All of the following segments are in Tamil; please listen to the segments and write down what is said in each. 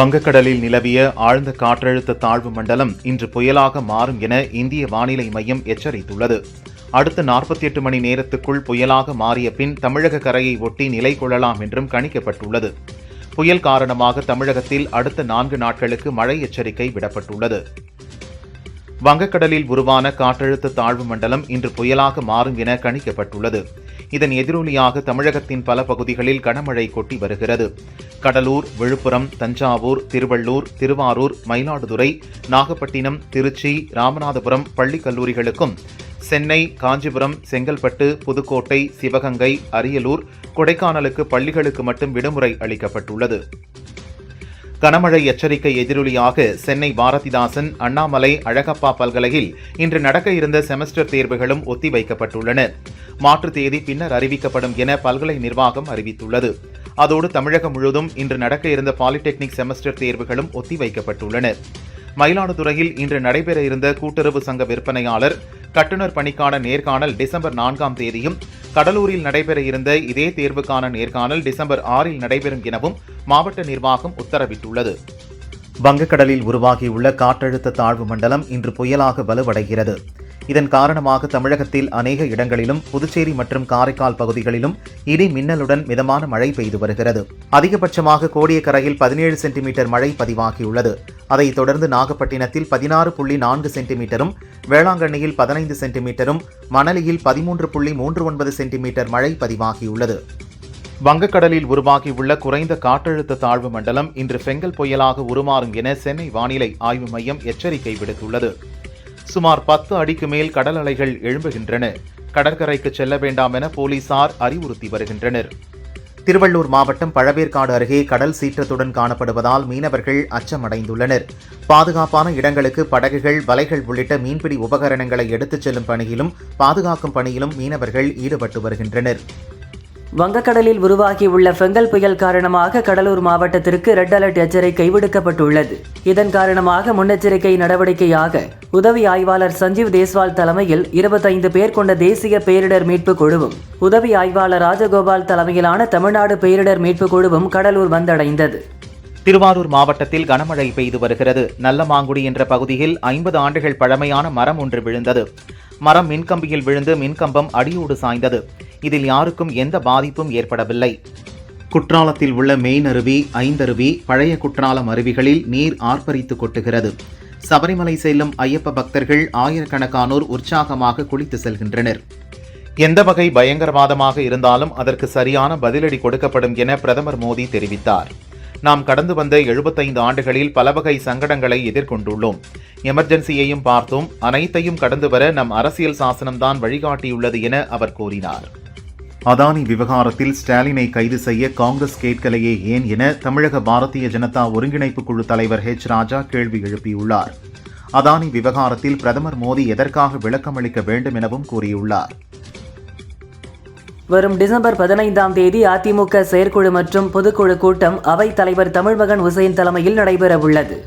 வங்கக்கடலில் நிலவிய ஆழ்ந்த காற்றழுத்த தாழ்வு மண்டலம் இன்று புயலாக மாறும் என இந்திய வானிலை மையம் எச்சரித்துள்ளது. அடுத்த நாற்பத்தி எட்டு மணி நேரத்துக்குள் புயலாக மாறிய பின் தமிழக கரையை ஒட்டி நிலை கொள்ளலாம் என்றும் கணிக்கப்பட்டுள்ளது. புயல் காரணமாக தமிழகத்தில் அடுத்த நான்கு நாட்களுக்கு மழை எச்சரிக்கை விடப்பட்டுள்ளது. வங்கக்கடலில் உருவான காற்றழுத்த தாழ்வு மண்டலம் இன்று புயலாக மாறும் என கணிக்கப்பட்டுள்ளது. இதன் எதிரொலியாக தமிழகத்தின் பல பகுதிகளில் கனமழை கொட்டி வருகிறது. கடலூர் விழுப்புரம் தஞ்சாவூர் திருவள்ளூர் திருவாரூர் மயிலாடுதுறை நாகப்பட்டினம் திருச்சி ராமநாதபுரம் பள்ளி கல்லூரிகளுக்கும் சென்னை காஞ்சிபுரம் செங்கல்பட்டு புதுக்கோட்டை சிவகங்கை அரியலூர் கொடைக்கானலுக்கு பள்ளிகளுக்கு மட்டும் விடுமுறை அளிக்கப்பட்டுள்ளது. கனமழை எச்சரிக்கை எதிரொலியாக சென்னை பாரதிதாசன் அண்ணாமலை அழகப்பா பல்கலையில் இன்று நடக்க இருந்த செமஸ்டர் தேர்வுகளும் ஒத்திவைக்கப்பட்டுள்ளன. மாற்றுத் தேதி பின்னர் அறிவிக்கப்படும் என பல்கலை நிர்வாகம் அறிவித்துள்ளது. அதோடு தமிழகம் முழுவதும் இன்று நடக்க இருந்த பாலிடெக்னிக் செமஸ்டர் தேர்வுகளும் ஒத்திவைக்கப்பட்டுள்ளன. மயிலாடுதுறையில் இன்று நடைபெற இருந்த கூட்டுறவு சங்க விற்பனையாளர் கட்டுநர் பணிக்கான நேர்காணல் டிசம்பர் நான்காம் தேதியும் கடலூரில் நடைபெற இருந்த இதே தேர்வுக்கான நேர்காணல் டிசம்பர் ஆறில் நடைபெறும் எனவும் மாவட்ட நிர்வாகம் உத்தரவிட்டுள்ளது. வங்கக்கடலில் உருவாகியுள்ள காற்றழுத்த தாழ்வு மண்டலம் இன்று புயலாக வலுவடைகிறது. இதன் காரணமாக தமிழகத்தில் அநேக இடங்களிலும் புதுச்சேரி மற்றும் காரைக்கால் பகுதிகளிலும் இடி மின்னலுடன் மிதமான மழை பெய்து வருகிறது. அதிகபட்சமாக கோடியக்கரையில் பதினேழு சென்டிமீட்டர் மழை பதிவாகியுள்ளது. அதைத் தொடர்ந்து நாகப்பட்டினத்தில் பதினாறு புள்ளி நான்கு சென்டிமீட்டரும் வேளாங்கண்ணியில் பதினைந்து சென்டிமீட்டரும் மணலியில் பதிமூன்று புள்ளி மூன்று ஒன்பது சென்டிமீட்டர் மழை பதிவாகியுள்ளது. வங்கக்கடலில் உருவாகியுள்ள குறைந்த காற்றழுத்த தாழ்வு மண்டலம் இன்று பெங்கல் புயலாக உருமாறும் என சென்னை வானிலை ஆய்வு மையம் எச்சரிக்கை விடுத்துள்ளது. சுமார் பத்து அடிக்கு மேல் கடல் அலைகள் எழும்புகின்றன. கடற்கரைக்கு செல்ல வேண்டாம் என போலீசார் அறிவுறுத்தி வருகின்றனர். திருவள்ளூர் மாவட்டம் பழவேற்காடு அருகே கடல் சீற்றத்துடன் காணப்படுவதால் மீனவர்கள் அச்சமடைந்துள்ளனர். பாதுகாப்பான இடங்களுக்கு படகுகள் வலைகள் உள்ளிட்ட மீன்பிடி உபகரணங்களை எடுத்துச் செல்லும் பணியிலும் பாதுகாக்கும் பணியிலும் மீனவர்கள் ஈடுபட்டு வருகின்றனர். வங்கக்கடலில் உருவாகியுள்ள பெங்கல் புயல் காரணமாக கடலூர் மாவட்டத்திற்கு ரெட் அலர்ட் எச்சரிக்கை விடுக்கப்பட்டுள்ளது. இதன் காரணமாக முன்னெச்சரிக்கை நடவடிக்கையாக உதவி ஆய்வாளர் சஞ்சீவ் தேஸ்வால் தலைமையில் இருபத்தைந்து பேர் கொண்ட தேசிய பேரிடர் மீட்பு குழுவும் உதவி ஆய்வாளர் ராஜகோபால் தலைமையிலான தமிழ்நாடு பேரிடர் மீட்பு குழுவும் கடலூர் வந்தடைந்தது. திருவாரூர் மாவட்டத்தில் கனமழை பெய்து வருகிறது. நல்லமாங்குடி என்ற பகுதியில் ஐம்பது ஆண்டுகள் பழமையான மரம் ஒன்று விழுந்தது. மரம் மின்கம்பியில் விழுந்து மின்கம்பம் அடியோடு சாய்ந்தது. இதில் யாருக்கும் எந்த பாதிப்பும் ஏற்படவில்லை. குற்றாலத்தில் உள்ள மெயின் அருவி ஐந்தருவி பழைய குற்றாலம் அருவிகளில் நீர் ஆர்ப்பரித்து கொட்டுகிறது. சபரிமலை செல்லும் ஐயப்ப பக்தர்கள் ஆயிரக்கணக்கானோர் உற்சாகமாக குளித்து செல்கின்றனர். எந்த வகை பயங்கரவாதமாக இருந்தாலும் அதற்கு சரியான பதிலடி கொடுக்கப்படும் என பிரதமர் மோடி தெரிவித்தார். நாம் கடந்து வந்த எழுபத்தைந்து ஆண்டுகளில் பல வகை சங்கடங்களை எதிர்கொண்டுள்ளோம். எமர்ஜென்சியையும் பார்த்தோம். அனைத்தையும் கடந்து வர நம் அரசியல் சாசனம்தான் வழிகாட்டியுள்ளது என அவர் கூறினார். அதானி விவகாரத்தில் ஸ்டாலினை கைது செய்ய காங்கிரஸ் கேட்கலையே ஏன் என தமிழக பாரதிய ஜனதா ஒருங்கிணைப்பு குழு தலைவர் ஹெச் ராஜா கேள்வி எழுப்பியுள்ளார். அதானி விவகாரத்தில் பிரதமர் மோடி எதற்காக விளக்கமளிக்க வேண்டும் எனவும் கூறியுள்ளார். வரும் டிசம்பர் பதினைந்தாம் தேதி அதிமுக செயற்குழு மற்றும் பொதுக்குழு கூட்டம் அவைத் தலைவர் தமிழ்மகன் உசேன் தலைமையில் நடைபெறவுள்ளது.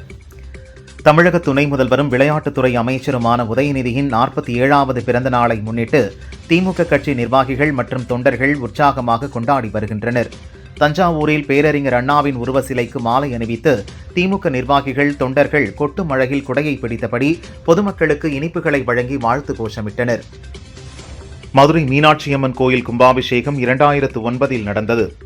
தமிழக துணை முதல்வரும் விளையாட்டுத்துறை அமைச்சருமான உதயநிதியின் நாற்பத்தி ஏழாவது பிறந்த நாளை முன்னிட்டு திமுக கட்சி நிர்வாகிகள் மற்றும் தொண்டர்கள் உற்சாகமாக கொண்டாடி வருகின்றனர். தஞ்சாவூரில் பேரறிஞர் அண்ணாவின் உருவ சிலைக்கு மாலை அணிவித்து திமுக நிர்வாகிகள் தொண்டர்கள் கொட்டு மழையில் குடையை பிடித்தபடி பொதுமக்களுக்கு இனிப்புகளை வழங்கி வாழ்த்து கோஷமிட்டனர். மதுரை மீனாட்சியம்மன் கோயில் கும்பாபிஷேகம் இரண்டாயிரத்து ஒன்பதில் நடந்தது.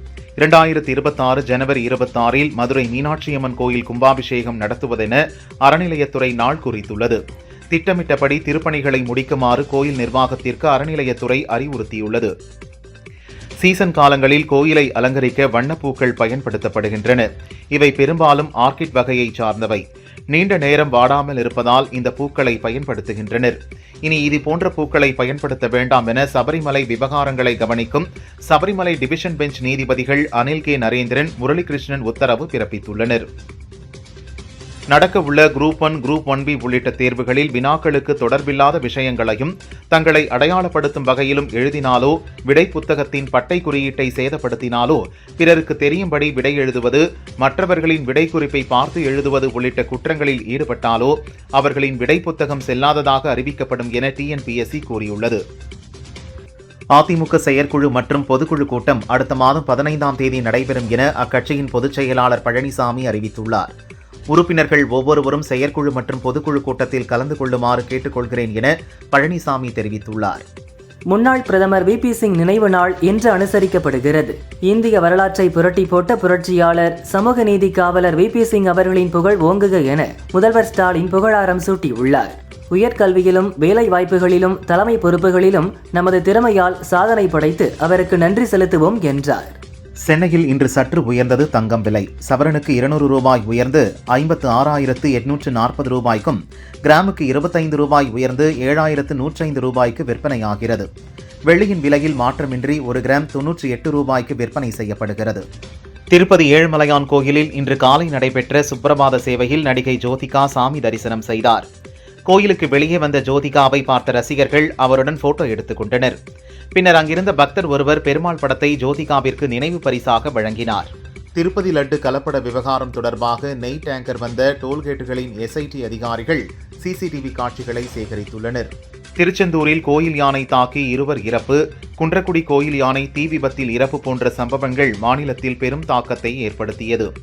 இரண்டாயிரத்தி இருபத்தாறு ஜனவரி இருபத்தாறில் மதுரை மீனாட்சியம்மன் கோயில் கும்பாபிஷேகம் நடத்துவதென அறநிலையத்துறை நாள் குறித்துள்ளது. திட்டமிட்டபடி திருப்பணிகளை முடிக்குமாறு கோயில் நிர்வாகத்திற்கு அறநிலையத்துறை அறிவுறுத்தியுள்ளது. சீசன் காலங்களில் கோயிலை அலங்கரிக்க வண்ணப்பூக்கள் பயன்படுத்தப்படுகின்றன. இவை பெரும்பாலும் ஆர்கிட் வகையைச் சார்ந்தவை. நீண்ட நேரம் வாடாமல் இருப்பதால் இந்த பூக்களை பயன்படுத்துகின்றனர். இனி இது போன்ற பூக்களை பயன்படுத்த வேண்டாம் என சபரிமலை விவகாரங்களை கவனிக்கும் சபரிமலை டிவிஷன் பெஞ்ச் நீதிபதிகள் அனில் கே நரேந்திரன் முரளிகிருஷ்ணன் உத்தரவு பிறப்பித்துள்ளனர். நடக்கவுள்ள group one group one B உள்ளிட்ட தேர்வுகளில் வினாக்களுக்கு தொடர்பில்லாத விஷயங்களையும் தங்களை அடையாளப்படுத்தும் வகையிலும் எழுதினாலோ விடை புத்தகத்தின் பட்டை குறியீட்டை சேதப்படுத்தினாலோ பிறருக்கு தெரியும்படி விடை எழுதுவது மற்றவர்களின் விடை குறிப்பை பார்த்து எழுதுவது உள்ளிட்ட குற்றங்களில் ஈடுபட்டாலோ அவர்களின் விடை புத்தகம் செல்லாததாக அறிவிக்கப்படும் என டிஎன்பிஎஸ்சி கூறியுள்ளது. அதிமுக செயற்குழு மற்றும் பொதுக்குழு கூட்டம் அடுத்த மாதம் பதினைந்தாம் தேதி நடைபெறும் என அக்கட்சியின் பொதுச் செயலாளர் பழனிசாமி அறிவித்துள்ளார். உறுப்பினர்கள் ஒவ்வொருவரும் செயற்குழு மற்றும் பொதுக்குழு கூட்டத்தில் கலந்து கொள்ளுமாறு கேட்டுக்கொள்கிறேன் என பழனிசாமி தெரிவித்துள்ளார். முன்னாள் பிரதமர் வி. பி. சிங் நினைவு நாள் இன்று அனுசரிக்கப்படுகிறது. இந்திய வரலாற்றை புரட்டி போட்ட புரட்சியாளர் சமூக நீதி காவலர் வி. பி. சிங் அவர்களின் புகழ் ஓங்குக என முதல்வர் ஸ்டாலின் புகழாரம் சூட்டியுள்ளார். உயர்கல்வியிலும் வேலை வாய்ப்புகளிலும் தலைமை பொறுப்புகளிலும் நமது திறமையால் சாதனை படைத்து அவருக்கு நன்றி செலுத்துவோம் என்றார். சென்னையில் இன்று சற்று உயர்ந்தது தங்கம் விலை. சவரனுக்கு இருநூறு ரூபாய் உயர்ந்து ஐம்பத்து ஆறாயிரத்து எட்நூற்று நாற்பது ரூபாய்க்கும் கிராமுக்கு இருபத்தைந்து ரூபாய் உயர்ந்து ஏழாயிரத்து நூற்றைந்து ரூபாய்க்கு விற்பனையாகிறது. வெள்ளியின் விலையில் மாற்றமின்றி ஒரு கிராம் தொன்னூற்றி எட்டு ரூபாய்க்கு விற்பனை செய்யப்படுகிறது. திருப்பதி ஏழுமலையான் கோயிலில் இன்று காலை நடைபெற்ற சுப்பிரபாத சேவையில் நடிகை ஜோதிகா சாமி தரிசனம் செய்தார். கோயிலுக்கு வெளியே வந்த ஜோதிகாவை பார்த்த ரசிகர்கள் அவருடன் போட்டோ எடுத்துக் கொண்டனர். பின்னர் அங்கிருந்த பக்தர் ஒருவர் பெருமாள் படத்தை ஜோதிகாவிற்கு நினைவு பரிசாக வழங்கினார். திருப்பதி லட்டு கலப்பட விவகாரம் தொடர்பாக நெய் டேங்கர் வந்த டோல்கேட்டுகளின் எஸ்ஐடி அதிகாரிகள் சிசிடிவி காட்சிகளை சேகரித்துள்ளனர். திருச்செந்தூரில் கோயில் யானை தாக்கி இருவர் இறப்பு குன்றக்குடி கோயில் யானை தீ விபத்தில் இறப்பு போன்ற சம்பவங்கள் மாநிலத்தில் பெரும் தாக்கத்தை ஏற்படுத்தியது.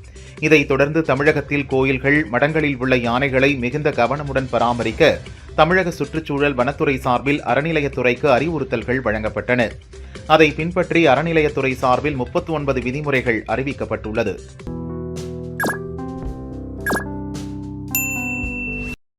இதைத் தொடர்ந்து தமிழகத்தில் கோயில்கள் மடங்களில் உள்ள யானைகளை மிகுந்த கவனமுடன் பராமரிக்க தமிழக சுற்றுச்சூழல் வனத்துறை சார்பில் அறநிலையத்துறைக்கு அறிவுறுத்தல்கள் வழங்கப்பட்டன. அதை பின்பற்றி அறநிலையத்துறை சார்பில் முப்பத்தி ஒன்பது விதிமுறைகள் அறிவிக்கப்பட்டுள்ளது.